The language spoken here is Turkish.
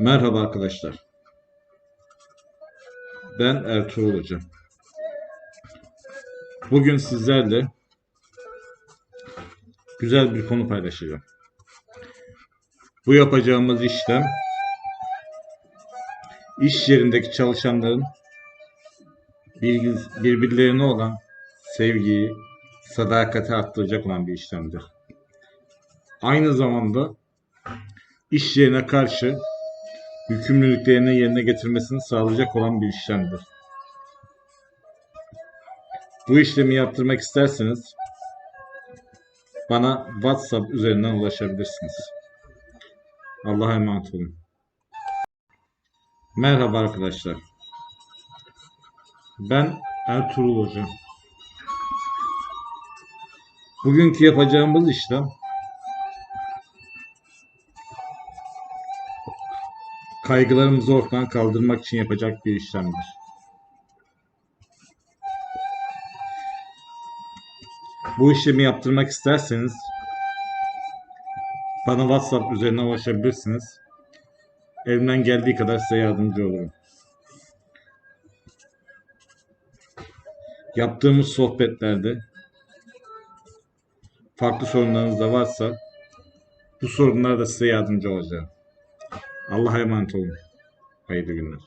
Merhaba arkadaşlar. Ben Ertuğrul Hoca. Bugün sizlerle güzel bir konu paylaşacağım. Bu yapacağımız işlem iş yerindeki çalışanların birbirlerine olan sevgiyi, sadakati arttıracak olan bir işlemdir. Aynı zamanda iş yerine karşı yükümlülüklerini yerine getirmesini sağlayacak olan bir işlemdir. Bu işlemi yaptırmak isterseniz bana WhatsApp üzerinden ulaşabilirsiniz. Allah'a emanet olun. Merhaba arkadaşlar. Ben Ertuğrul Hoca. Bugünkü yapacağımız işlem kaygılarımızı ortadan kaldırmak için yapacak bir işlemdir. Bu işlemi yaptırmak isterseniz bana WhatsApp üzerinden ulaşabilirsiniz. Elimden geldiği kadar size yardımcı olurum. Yaptığımız sohbetlerde farklı sorunlarınız da varsa bu sorunlara da size yardımcı olacağım. Allah'a emanet olun. Hayırlı günler.